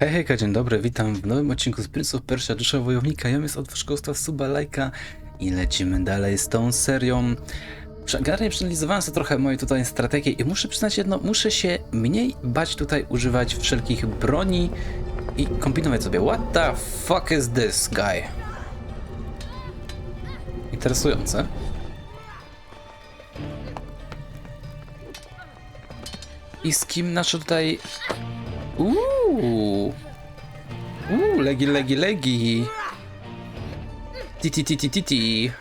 Hej, hejka, dzień dobry, witam w nowym odcinku z Prince of Persia Dusza Wojownika. Ja jest od suba lajka i lecimy dalej z tą serią. Przegarnie przeanalizowałem sobie trochę moje tutaj strategie i muszę przyznać jedno, muszę się mniej bać tutaj używać wszelkich broni i kombinować sobie. What the fuck is this guy? Interesujące. I z kim nasze tutaj Uuu. Uuu. Legi, legi, legi. Titi, titi, titi.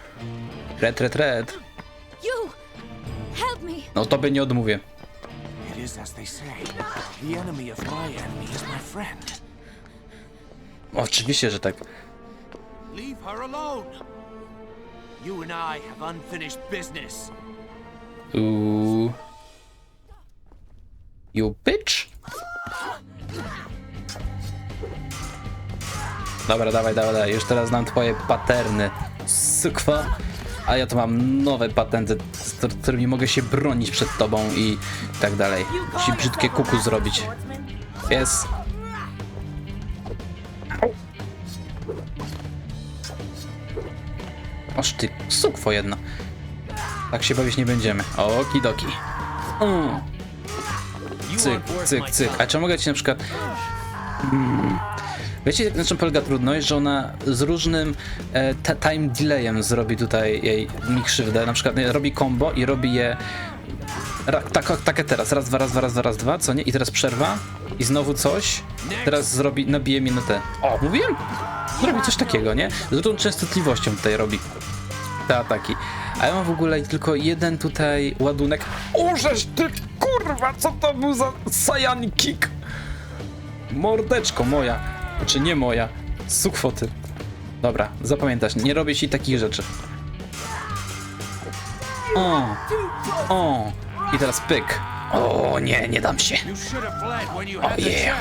Red, red, red. No tobie nie odmówię. Oczywiście, że tak. Leave her alone. You and I have unfinished business. Ooh. You bitch? Dobra, dawaj, dawaj, dawaj. Już teraz znam twoje paterny. Sukwa. A ja to mam nowe patenty, z któr- którymi mogę się bronić przed tobą i tak dalej. Ci brzydkie kuku zrobić. Jest. Oż ty, sukwo jedna. Tak się bawić nie będziemy. Okidoki. Mm. Cyk, cyk, cyk. A czy mogę ci na przykład... Mm. Wiecie, na czym polega trudność? Że ona z różnym e, te- time delayem zrobi tutaj jej mi krzywdę. Na przykład nie, robi combo i robi je tak, takie teraz. Raz, dwa, raz, dwa, raz, dwa, raz, dwa, co nie? I teraz przerwa i znowu coś. Teraz zrobi, nabije minutę. O, mówiłem? Zrobi coś takiego, nie? Z dużą częstotliwością tutaj robi te ataki. A ja mam w ogóle tylko jeden tutaj ładunek. Użeś ty kurwa, co to był za Saiyan Kick? Mordeczko moja. Czy nie moja? Sukwoty. Dobra, zapamiętasz, nie robię ci takich rzeczy. O, o. I teraz pyk. O nie, nie dam się. The yeah.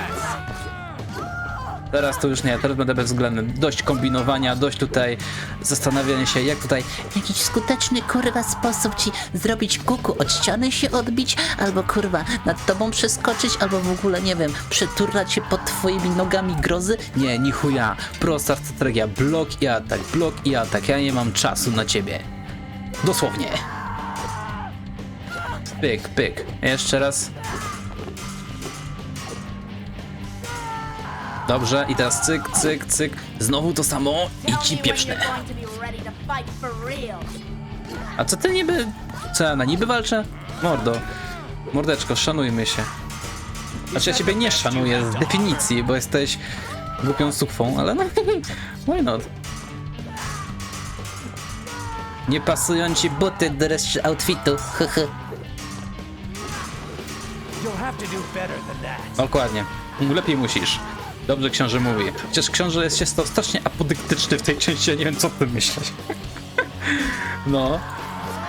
Teraz to już nie, teraz będę bezwzględny. Dość kombinowania, dość tutaj zastanawiania się, jak tutaj Jakiś skuteczny kurwa sposób ci zrobić kuku, od ściany się odbić, albo kurwa nad tobą przeskoczyć, albo w ogóle nie wiem, przeturlać się pod twoimi nogami grozy. Nie, ni chuja. Prosta strategia. Blok i atak, blok i atak. Ja nie mam czasu na ciebie. Dosłownie. Pyk, pyk. Jeszcze raz. Dobrze, i teraz cyk, cyk, cyk. Znowu to samo i ci pieprzne. A co ty niby... Co ja na niby walczę? Mordo. Mordeczko, szanujmy się. Znaczy ja ciebie nie szanuję z definicji, bo jesteś głupią sukwą, ale no, why not? Nie pasują ci buty do reszty outfitu. Dokładnie. Lepiej musisz. Dobrze książę mówi. Chociaż książę jest się stał strasznie apodyktyczny w tej części, ja nie wiem co o tym myśleć. no.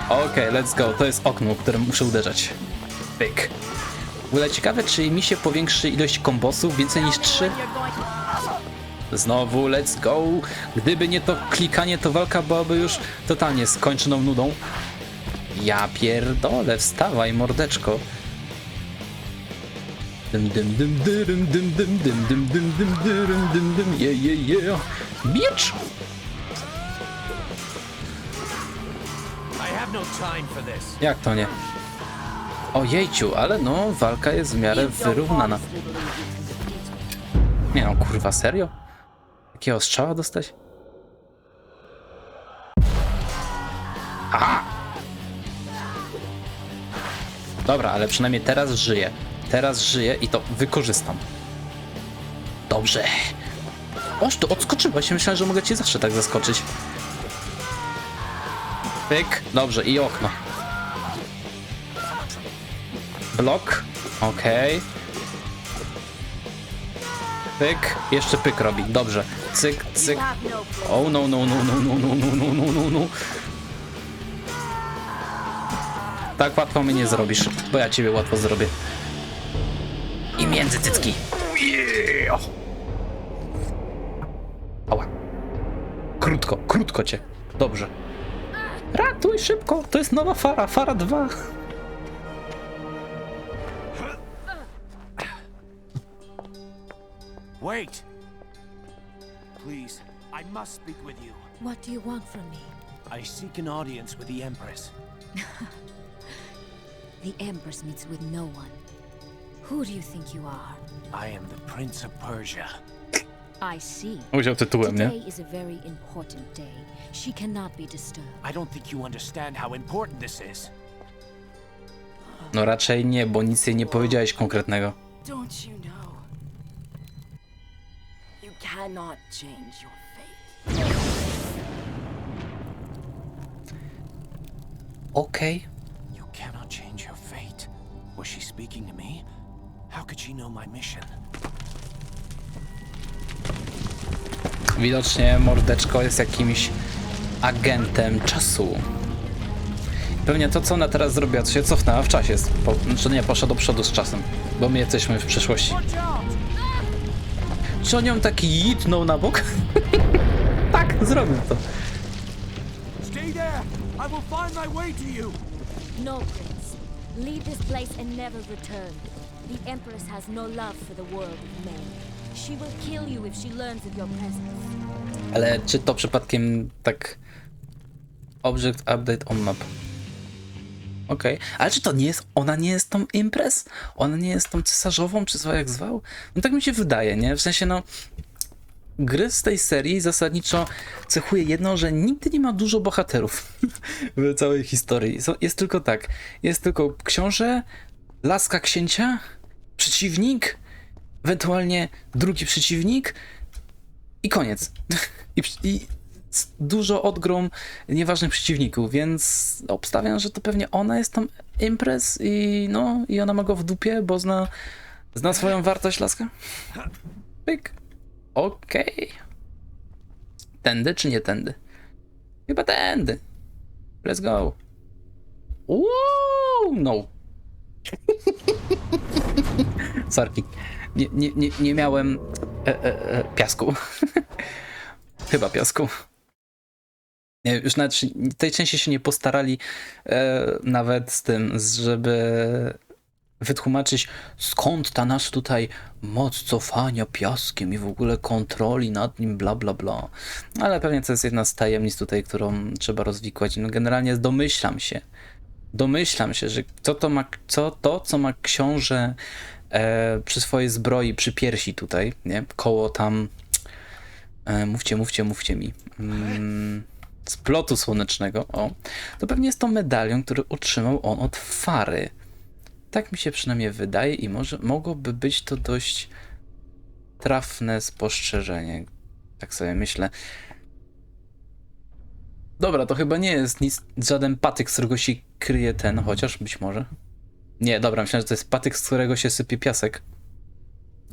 Okej, let's go. To jest okno, którym muszę uderzać. Pyk. W ogóle ciekawe, czy mi się powiększy ilość kombosów więcej niż 3? Znowu, let's go. Gdyby nie to klikanie, to walka byłaby już totalnie skończoną nudą. Ja pierdolę, wstawaj, mordeczko. Dym, dym, dym, dyrym, dym, dym, dym, dym, dym, dym, dyrym, dym, dym, je, je, je. Have no. Jak to nie? Ojejciu, ale no, walka jest w miarę wyrównana. Nie no, kurwa, serio? Jakiego strzała dostać? Aha! Dobra, ale przynajmniej teraz żyję. Teraz żyję i to wykorzystam. Dobrze. Oż, to odskoczyłeś. Myślałem, że mogę cię zawsze tak zaskoczyć. Pyk. Dobrze, i okno. Blok. Okej. Pyk. Jeszcze pyk robi. Dobrze. Cyk, cyk. Oh no, no, no, no, no, no, no, no, no, no. Tak łatwo mnie nie zrobisz, bo ja ciebie łatwo zrobię. Między cycki. Yeah. Ała. Krótko, krótko cię. Dobrze. Ratuj szybko, to jest nowa fara, fara 2. Wait! Please, I must speak with you. What do you want from me? I seek an audience with the Empress. The Empress meets with no one. Who do you think you are? I am the Prince of Persia. I see. Udział tytułem, nie? Today is a very important day. She cannot be disturbed. I don't think you understand how important this is. No raczej nie, bo nic jej nie powiedziałeś konkretnego. Don't you know? You cannot change your fate. Okay. You cannot change your fate. Was she speaking to me? How could she know my mission? Widocznie mordeczko jest jakimś agentem czasu. Pewnie to, co ona teraz zrobiła, to się cofnęła w czasie. Po, znaczy nie, poszła do przodu z czasem, bo my jesteśmy w przyszłości. Czy on ją taki jitnął na bok? tak, zrobił to. Stay there! I will find my way to you! No, Prince. Leave this place and never return. The Empress has no love for the world of men. She will kill you if she learns of your presence. Ale czy to przypadkiem tak... Object update on map. Okej, ale czy to nie jest, ona nie jest tą imprez? Ona nie jest tą cesarzową, czy zwał jak zwał? No tak mi się wydaje, nie? W sensie no, gry z tej serii zasadniczo cechuje jedno, że nigdy nie ma dużo bohaterów w całej historii. Jest tylko tak, jest tylko książę, laska księcia, przeciwnik, ewentualnie drugi przeciwnik i koniec. I, i dużo odgrom nieważnych przeciwników, więc obstawiam, że to pewnie ona jest tam imprez i no, i ona ma go w dupie, bo zna, zna swoją wartość laska. Pyk. Okej. Tędy czy nie tędy? Chyba tędy. Let's go. Wow, no. Sorki. Nie, nie, nie, nie miałem e, e, e, piasku. Chyba piasku. Nie, już nawet tej części się nie postarali e, nawet z tym, żeby wytłumaczyć skąd ta nasz tutaj moc cofania piaskiem i w ogóle kontroli nad nim, bla bla bla. Ale pewnie to jest jedna z tajemnic tutaj, którą trzeba rozwikłać. No generalnie domyślam się, domyślam się, że co to ma, co to, co ma książę e, przy swojej zbroi, przy piersi tutaj, nie? Koło tam E, mówcie, mówcie, mówcie mi. Mm, z plotu słonecznego, o. To pewnie jest to medalion, który otrzymał on od Fary. Tak mi się przynajmniej wydaje i może mogłoby być to dość trafne spostrzeżenie. Tak sobie myślę. Dobra, to chyba nie jest nic, żaden patyk, z którego się kryje ten, chociaż być może. Nie, dobra, myślałem, że to jest patyk, z którego się sypie piasek.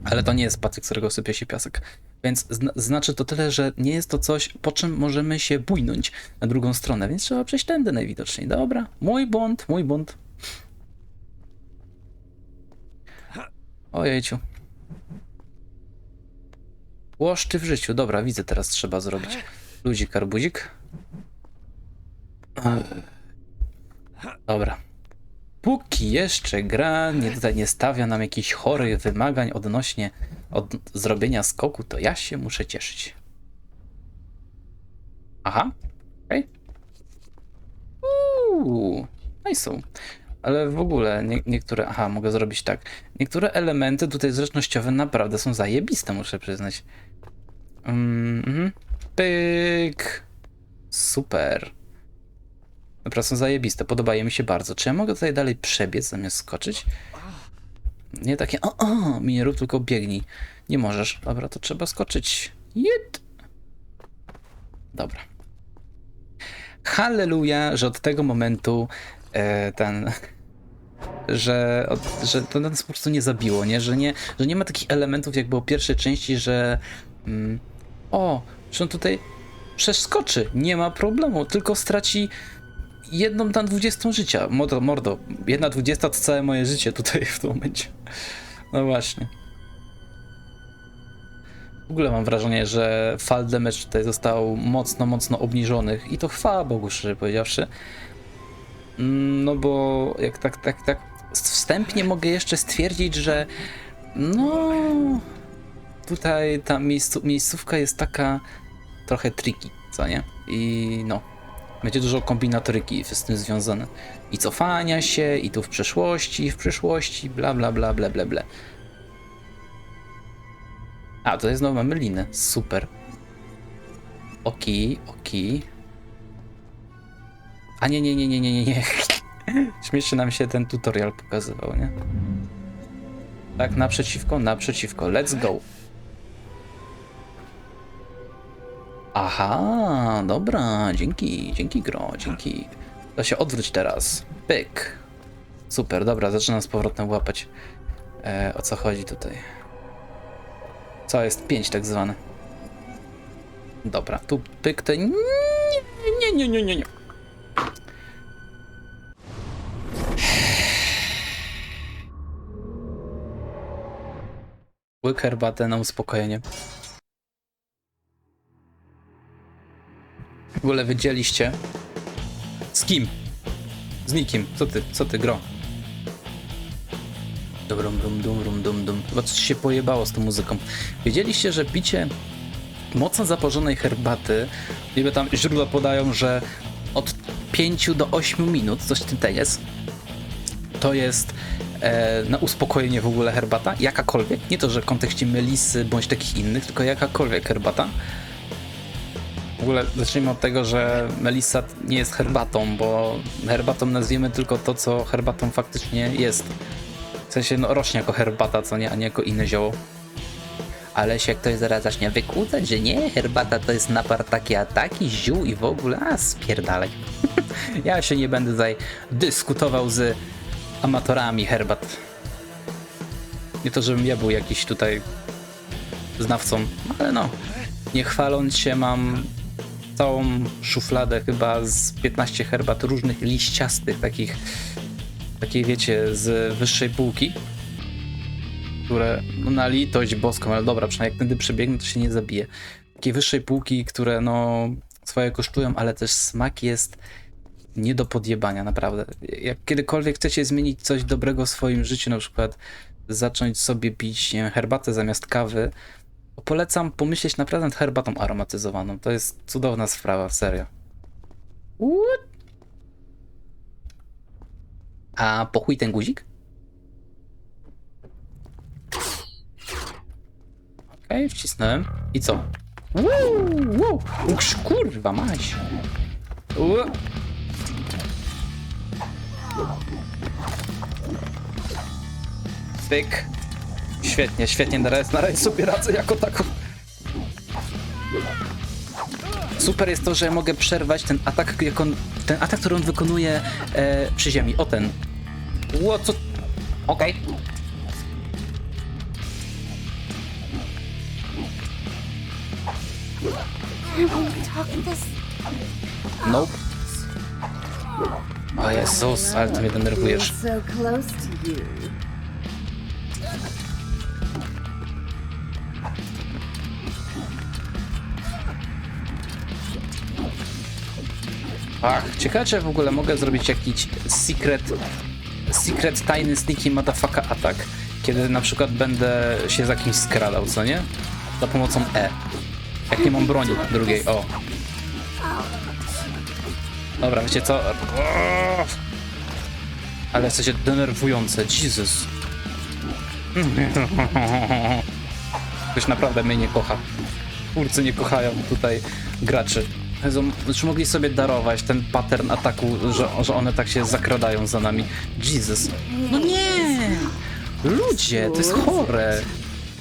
Ale to nie jest patyk, z którego sypie się piasek. Więc zna znaczy to tyle, że nie jest to coś, po czym możemy się bójnąć na drugą stronę, więc trzeba przejść tędy najwidoczniej. Dobra, mój błąd, mój błąd. Ojejciu. Łoszczy w życiu. Dobra, widzę teraz trzeba zrobić. Ludzik, arbuzik. Dobra. Póki jeszcze gra nie, nie stawia nam jakichś chorych wymagań odnośnie od zrobienia skoku, to ja się muszę cieszyć. Aha, okej. Uuu, no i są. Ale w ogóle nie, niektóre, aha, mogę zrobić tak. Niektóre elementy tutaj zręcznościowe naprawdę są zajebiste, muszę przyznać. Mm, mhm. Pyk. Super. Naprawdę są zajebiste, podobają mi się bardzo. Czy ja mogę tutaj dalej przebiec zamiast skoczyć? Nie takie, o, o, mi nie rób, tylko biegnij. Nie możesz. Dobra, to trzeba skoczyć. Jed. Dobra. Halleluja, że od tego momentu e, ten... Że, że to nas po prostu nie zabiło, nie? Że, nie? że nie ma takich elementów jak było w pierwszej części, że mm, o, że on tutaj przeskoczy, nie ma problemu, tylko straci jedną tam dwudziestą życia. Mordo, mordo, jedna dwudziesta to całe moje życie tutaj w tym momencie. No właśnie. W ogóle mam wrażenie, że fall damage tutaj został mocno, mocno obniżony i to chwała Bogu, szczerze powiedziawszy. Mm, No bo jak tak, tak, tak wstępnie mogę jeszcze stwierdzić, że no... tutaj ta miejscu, miejscówka jest taka trochę tricky, co nie? I no, będzie dużo kombinatoryki z tym związane. I cofania się, i tu w przeszłości, w przyszłości, bla bla bla bla bla bla. A, to jest znowu mamy linę, super. Oki, oki. A nie, nie, nie, nie, nie, nie, nie. Śmiesznie nam się ten tutorial pokazywał, nie? Tak, naprzeciwko, naprzeciwko. Let's go. Aha, dobra, dzięki, dzięki gro, dzięki. To się odwróć teraz. Pyk. Super, dobra, zaczynam z powrotem łapać. E, o co chodzi tutaj? Co jest 5 tak zwane. Dobra, tu pyk te. Nie, nie, nie, nie, nie, nie. Łyk herbatę na uspokojenie. W ogóle wiedzieliście? Z kim? Z nikim. Co ty? Co ty, gro? Dum, dum, dum, dum, dum, dum. Chyba coś się pojebało z tą muzyką. Wiedzieliście, że picie mocno zaporzonej herbaty, niby tam źródła podają, że od 5 do 8 minut, coś w tym te jest, to jest e, na uspokojenie w ogóle herbata, jakakolwiek, nie to, że w kontekście melisy bądź takich innych, tylko jakakolwiek herbata. Ogóle zacznijmy od tego, że melisa nie jest herbatą, bo herbatą nazwiemy tylko to, co herbatą faktycznie jest. W sensie, no rośnie jako herbata, co nie, a nie jako inne zioło. Ale się ktoś zaraz zacznie wykłócać, że nie, herbata to jest napar taki a taki, ziół i w ogóle, a spierdalaj. ja się nie będę tutaj dyskutował z amatorami herbat. Nie to, żebym ja był jakiś tutaj znawcą, ale no, nie chwaląc się, mam całą szufladę chyba z 15 herbat różnych liściastych, takich, takiej wiecie, z wyższej półki, które no, na litość boską, ale dobra, przynajmniej jak tędy przebiegnę, to się nie zabije. Takiej wyższej półki, które no swoje kosztują, ale też smak jest nie do podjebania, naprawdę. Jak kiedykolwiek chcecie zmienić coś dobrego w swoim życiu, na przykład zacząć sobie pić nie wiem, herbatę zamiast kawy, polecam pomyśleć naprawdę nad herbatą aromatyzowaną. To jest cudowna sprawa, serio. What? A po chuj ten guzik? Okej, okay, wcisnąłem. I co? Woo, wow. Kurwa, maś. Ua. Pyk. Świetnie, świetnie, na razie sobie radzę jako taką. Super jest to, że mogę przerwać ten atak, jak on, ten atak, który on wykonuje e, przy ziemi. O ten. Ło, co? Okej. Nope. O Jezus, ale ty mnie denerwujesz. Ach, ciekawe czy w ogóle mogę zrobić jakiś secret, secret, tajny, sneaky motherfucker atak, kiedy na przykład będę się za kimś skradał, co nie? Za pomocą E. Jak nie mam broni drugiej, o. Dobra, wiecie co? Ale jesteście denerwujące, Jesus. Ktoś naprawdę mnie nie kocha. Twórcy nie kochają tutaj graczy. Jezu, czy mogli sobie darować ten pattern ataku, że, że one tak się zakradają za nami? Jesus. No nie! Ludzie, to jest chore.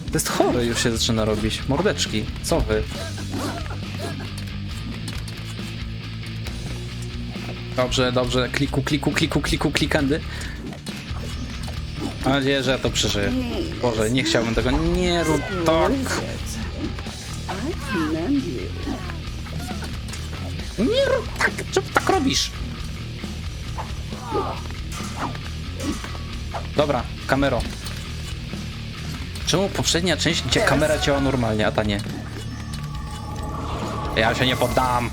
To jest chore już się zaczyna robić. Mordeczki, co wy? Dobrze, dobrze. Kliku, kliku, kliku, kliku, klikandy. Mam nadzieję, że ja to przeżyję. Boże, nie chciałbym tego. Nie rób tak. Nie tak. Czemu tak robisz? Dobra, kamero. Czemu poprzednia część, gdzie kamera działa normalnie, a ta nie? Ja się nie poddam.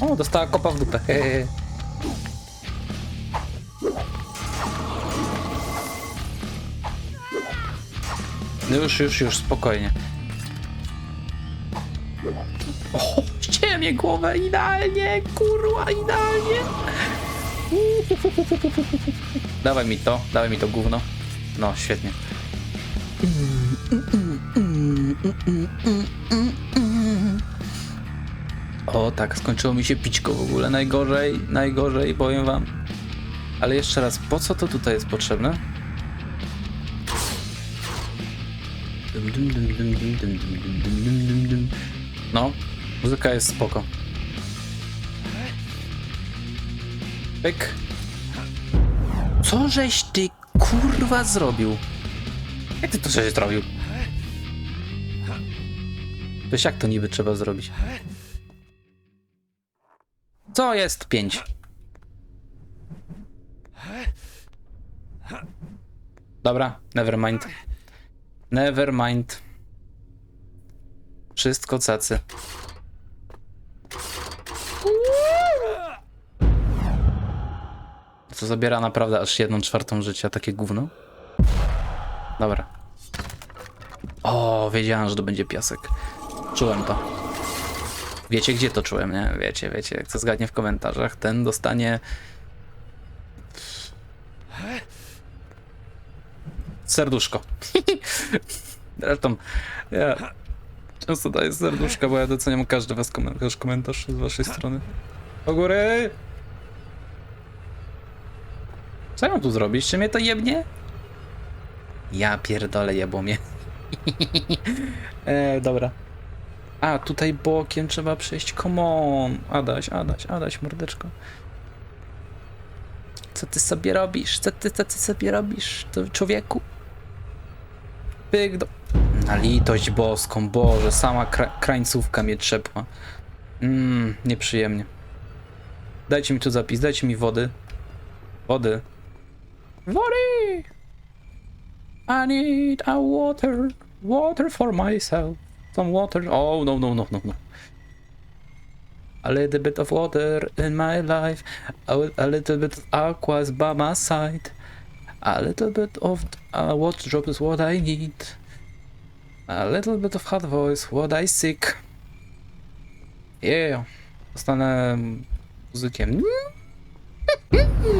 O, dostała kopa w dupę. Hehehe. Już, już, już, spokojnie prawie głowę, idealnie, kurwa, idealnie. Dawaj mi to, dawaj mi to gówno. No, świetnie. O tak, skończyło mi się pićko w ogóle. Najgorzej, najgorzej, powiem wam. Ale jeszcze raz, po co to tutaj jest potrzebne? No, muzyka jest spoko. Pyk. Co żeś ty kurwa zrobił? Jak ty to żeś zrobił? Wiesz jak to niby trzeba zrobić? Co jest pięć? Dobra, never mind. Never mind. Wszystko cacy. Co zabiera naprawdę aż jedną czwartą życia, takie gówno? Dobra. O, wiedziałem, że to będzie piasek. Czułem to. Wiecie, gdzie to czułem, nie? Wiecie, wiecie. Jak to zgadnie w komentarzach, ten dostanie... Serduszko. Zresztą, ja często daję serduszka, bo ja doceniam każdy was komentarz, komentarz z waszej strony. Do góry! Co ja mam tu zrobić? Czy mnie to jebnie? Ja pierdolę jebło mnie. e, dobra. A, tutaj bokiem trzeba przejść. Come on. Adaś, Adaś, Adaś, mordeczko. Co ty sobie robisz? Co ty, co ty sobie robisz? To człowieku? Pyk do... Na litość boską, Boże, sama kra krańcówka mnie trzepła. Mmm, nieprzyjemnie. Dajcie mi tu zapis, dajcie mi wody. Wody. Wody! I need a water. Water for myself. Some water. Oh, no, no, no, no, no. A little bit of water in my life. A, little bit of aquas by my side. A little bit of uh, water drop is what I need. A little bit of hot voice, what I seek. Yeah. Zostanę muzykiem.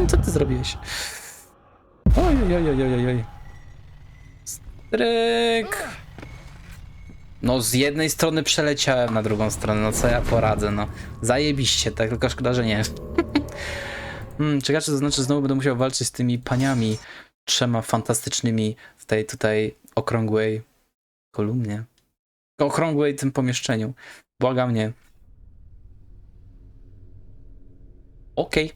Co ty zrobiłeś? Oj, oj, oj, oj, oj. Stryk. No z jednej strony przeleciałem na drugą stronę, no co ja poradzę, no. Zajebiście, tak, tylko szkoda, że nie. hmm, czekacie, to znaczy znowu będę musiał walczyć z tymi paniami trzema fantastycznymi w tej tutaj okrągłej kolumnie. Okrągłej tym pomieszczeniu. Błagam nie. Okej.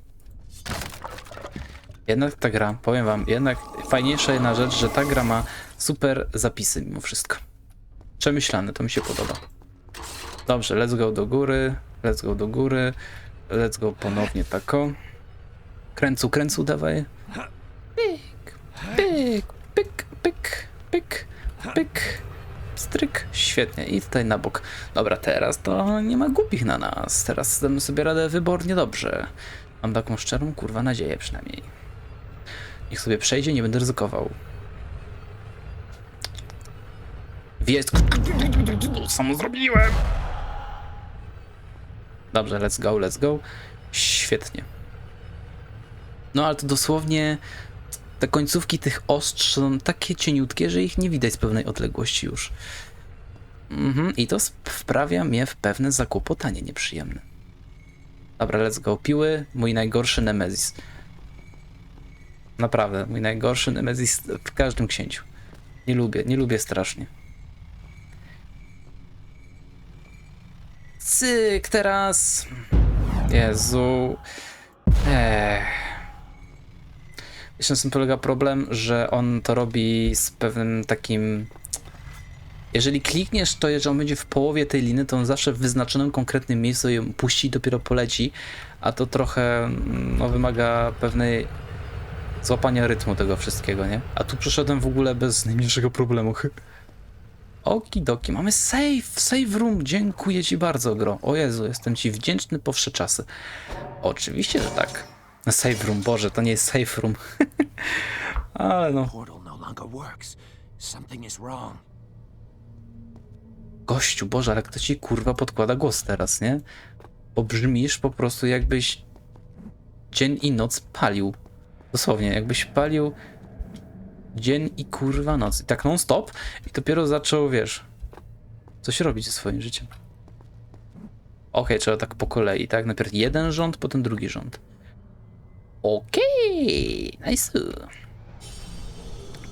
Jednak ta gra, powiem wam, jednak fajniejsza jedna rzecz, że ta gra ma super zapisy mimo wszystko. Przemyślane, to mi się podoba. Dobrze, let's go do góry, let's go do góry, let's go ponownie tako. Kręcu, kręcu, dawaj. Pyk, pyk, pyk, pyk, pyk, pyk. Stryk, świetnie. I tutaj na bok. Dobra, teraz to nie ma głupich na nas. Teraz damy sobie radę wybornie dobrze. Mam taką szczerą, kurwa, nadzieję przynajmniej. Niech sobie przejdzie, nie będę ryzykował. Jest. Samo zrobiłem. Dobrze, let's go, let's go. Świetnie. No ale to dosłownie te końcówki tych ostrz są takie cieniutkie, że ich nie widać z pewnej odległości już. Mhm, i to wprawia mnie w pewne zakłopotanie nieprzyjemne. Dobra, let's go. Piły, mój najgorszy Nemezis. Naprawdę, mój najgorszy Nemezis w każdym księciu. Nie lubię, nie lubię strasznie. Cyk, teraz. Jezu. Ech. Jeszcze na tym polega problem, że on to robi z pewnym takim. Jeżeli klikniesz to, że on będzie w połowie tej liny, to on zawsze w wyznaczonym konkretnym miejscu ją puści i dopiero poleci, a to trochę mm, no, wymaga pewnej złapania rytmu tego wszystkiego, nie? A tu przyszedłem w ogóle bez najmniejszego problemu. Okidoki, mamy save, save room, dziękuję ci bardzo, gro. O Jezu, jestem ci wdzięczny po wsze czasy. Oczywiście, że tak. Save room, Boże, to nie jest save room. Ale no, no. Gościu, Boże, ale kto ci kurwa podkłada głos teraz, nie? Bo brzmisz po prostu jakbyś dzień i noc palił. Dosłownie, jakbyś palił dzień i kurwa noc. I tak non stop i dopiero zaczął, wiesz, coś robić ze swoim życiem. Okej, trzeba tak po kolei, tak? Najpierw jeden rząd, potem drugi rząd. Okej, nice.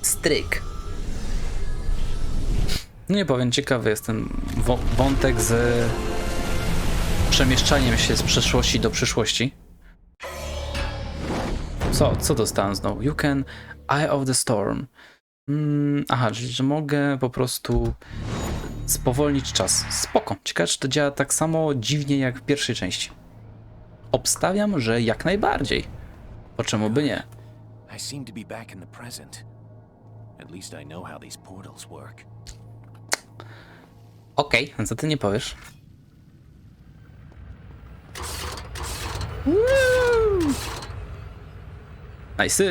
Stryk. No nie powiem, ciekawy jest ten wątek z przemieszczaniem się z przeszłości do przyszłości. Co, co dostałem znowu? You can Eye of the Storm. Mm, aha, czyli że mogę po prostu spowolnić czas. Spoko. Ciekawe, czy to działa tak samo dziwnie jak w pierwszej części. Obstawiam, że jak najbardziej. Po czemu by nie? I seem to be back in the present. At least I know how these portals work. Okej, co ty nie powiesz? Nice.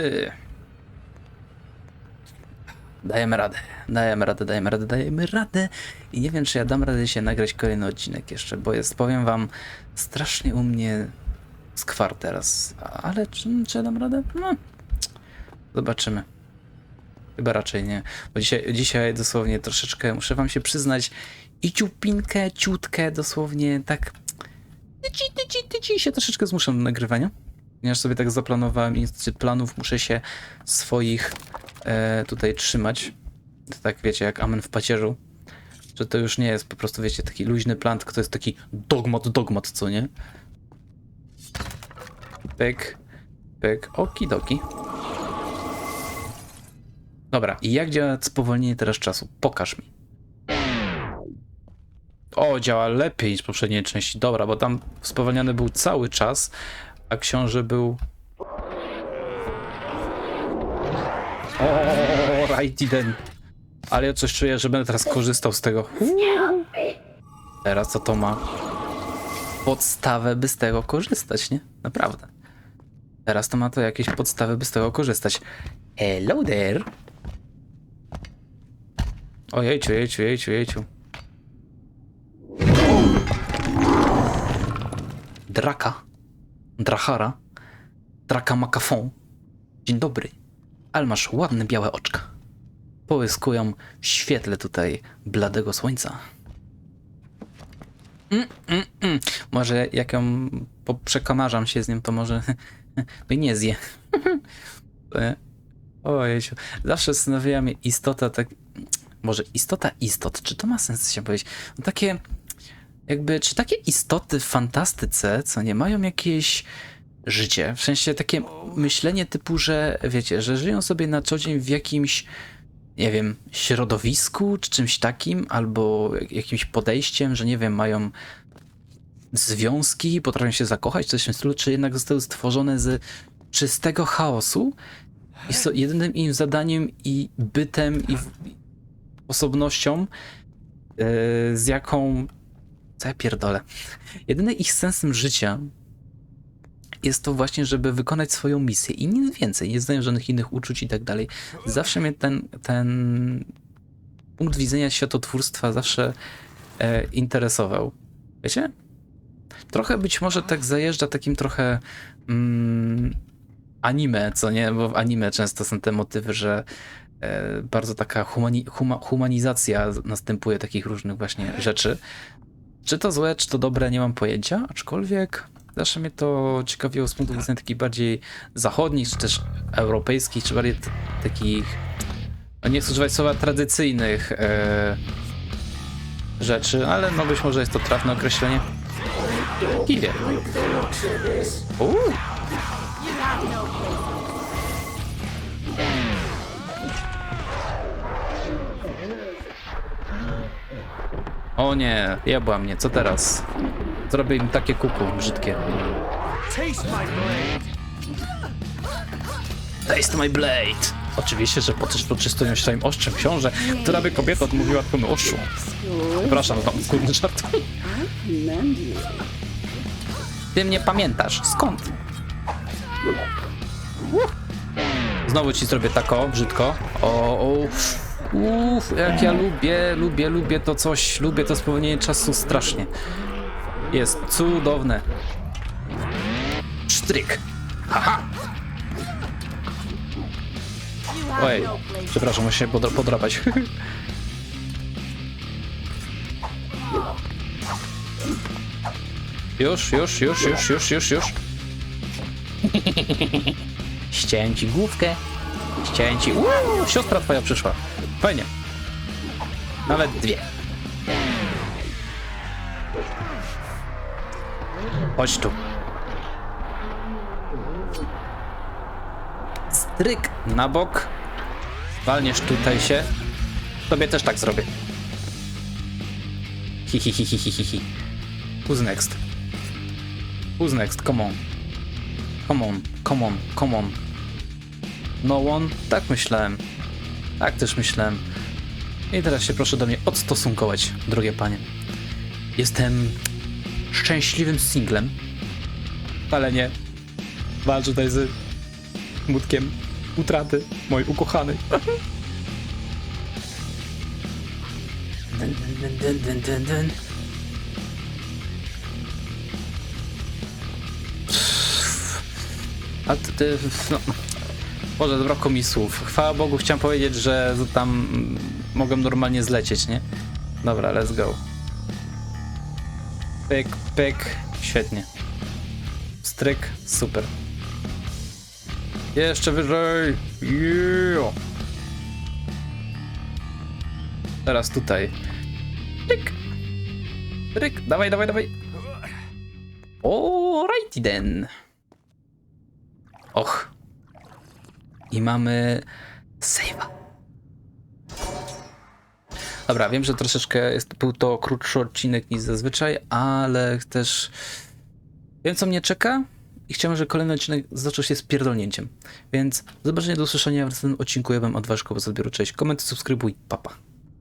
Dajemy radę, dajemy radę, dajemy radę, dajemy radę. I nie wiem, czy ja dam radę się nagrać kolejny odcinek jeszcze, bo jest, powiem wam, strasznie u mnie skwar teraz. Ale czy, czy dam radę? No, zobaczymy. Chyba raczej nie. Bo dzisiaj, dzisiaj dosłownie troszeczkę, muszę wam się przyznać, i ciupinkę, ciutkę, dosłownie tak tyci, tyci, tyci się troszeczkę zmuszam do nagrywania. Ponieważ sobie tak zaplanowałem i planów muszę się swoich e, tutaj trzymać. To tak wiecie, jak amen w pacierzu. Że to już nie jest po prostu, wiecie, taki luźny plan, tylko to jest taki dogmat, dogmat, co nie? Pyk, pyk, okidoki. Dobra, i jak działa spowolnienie teraz czasu? Pokaż mi. O, działa lepiej niż poprzedniej części. Dobra, bo tam spowolniony był cały czas, a książę był... O, Raiden. Ale ja coś czuję, że będę teraz korzystał z tego. Teraz co to ma podstawę, by z tego korzystać, nie? Naprawdę. Teraz to ma to jakieś podstawy, by z tego korzystać. Hello there. Ojejciu, jejciu, jejciu, jejciu. Draka. Drachara. Draka Makafon. Dzień dobry. Ale masz ładne białe oczka. Połyskują w świetle tutaj bladego słońca. Mm, mm, mm. Może jak ją przekomarzam się z nim, to może i nie zje. E, Ojejciu. Zawsze zastanawia mnie istota tak... Może istota istot, czy to ma sens się powiedzieć? No takie jakby, czy takie istoty w fantastyce, co nie mają jakieś życie, w sensie takie myślenie typu, że wiecie, że żyją sobie na co dzień w jakimś, nie wiem, środowisku, czy czymś takim, albo jak- jakimś podejściem, że nie wiem, mają związki, potrafią się zakochać, coś w tym stylu, czy jednak zostały stworzone z czystego chaosu i jedynym im zadaniem i bytem i osobnością, yy, z jaką co ja pierdolę. Jedyny ich sensem życia jest to właśnie, żeby wykonać swoją misję i nic więcej. Nie znają żadnych innych uczuć i tak dalej. Zawsze mnie ten, ten punkt widzenia światotwórstwa zawsze e, interesował. Wiecie? Trochę być może tak zajeżdża takim trochę mm, anime, co nie? Bo w anime często są te motywy, że e, bardzo taka humani huma humanizacja następuje takich różnych właśnie rzeczy. Czy to złe, czy to dobre, nie mam pojęcia, aczkolwiek zawsze mnie to ciekawiło z punktu widzenia takich bardziej zachodnich, czy też europejskich, czy bardziej takich, no nie chcę używać słowa tradycyjnych e, rzeczy, ale no być może jest to trafne określenie. Uuu. O nie, jebła mnie, co teraz? Zrobię im takie kuku brzydkie. Taste my blade! Oczywiście, że po przystojność swoim ostrzem książę, która by kobieta odmówiła twemu ostrzu. Przepraszam, tam kurny żart. Ty mnie pamiętasz, skąd? Znowu ci zrobię tako, brzydko. O. Uff, jak ja lubię, lubię, lubię to coś, lubię to spełnienie czasu strasznie. Jest cudowne. Sztryk. Haha. Ojej, przepraszam, muszę się podra- podrapać. Już, już, już, już, już, już, już. Ściąłem ci główkę. Ściąłem ci... Uuu, siostra twoja przyszła. Fajnie. Nawet dwie. Chodź tu. Stryk na bok. Walniesz tutaj się. Tobie też tak zrobię. Hi hi hi hi hi hi. Who's next? Who's next? Come on. Come on, come on, come on. No one? Tak myślałem. Tak też myślałem. I teraz się proszę do mnie odstosunkować, drogie panie. Jestem szczęśliwym singlem. Ale nie. Walczę tutaj z smutkiem utraty mojej ukochanej. Dun, dun, dun, dun, dun, dun. A ty, ty no, Boże, brakło mi słów. Chwała Bogu, chciałem powiedzieć, że tam mm, mogłem normalnie zlecieć, nie? Dobra, let's go. Pyk, pyk. Świetnie. Stryk, super. Jeszcze wyżej. Yeah. Teraz tutaj. Pyk. Pyk, dawaj, dawaj, dawaj. Alrighty then. Och. I mamy save'a. Dobra, wiem, że troszeczkę jest, był to krótszy odcinek niż zazwyczaj, ale też wiem, co mnie czeka i chciałem, że kolejny odcinek zaczął się z pierdolnięciem. Więc do zobaczenia, do usłyszenia w następnym odcinku. Ja bym odważkowo z odbioru. Cześć, komentuj, subskrybuj, papa.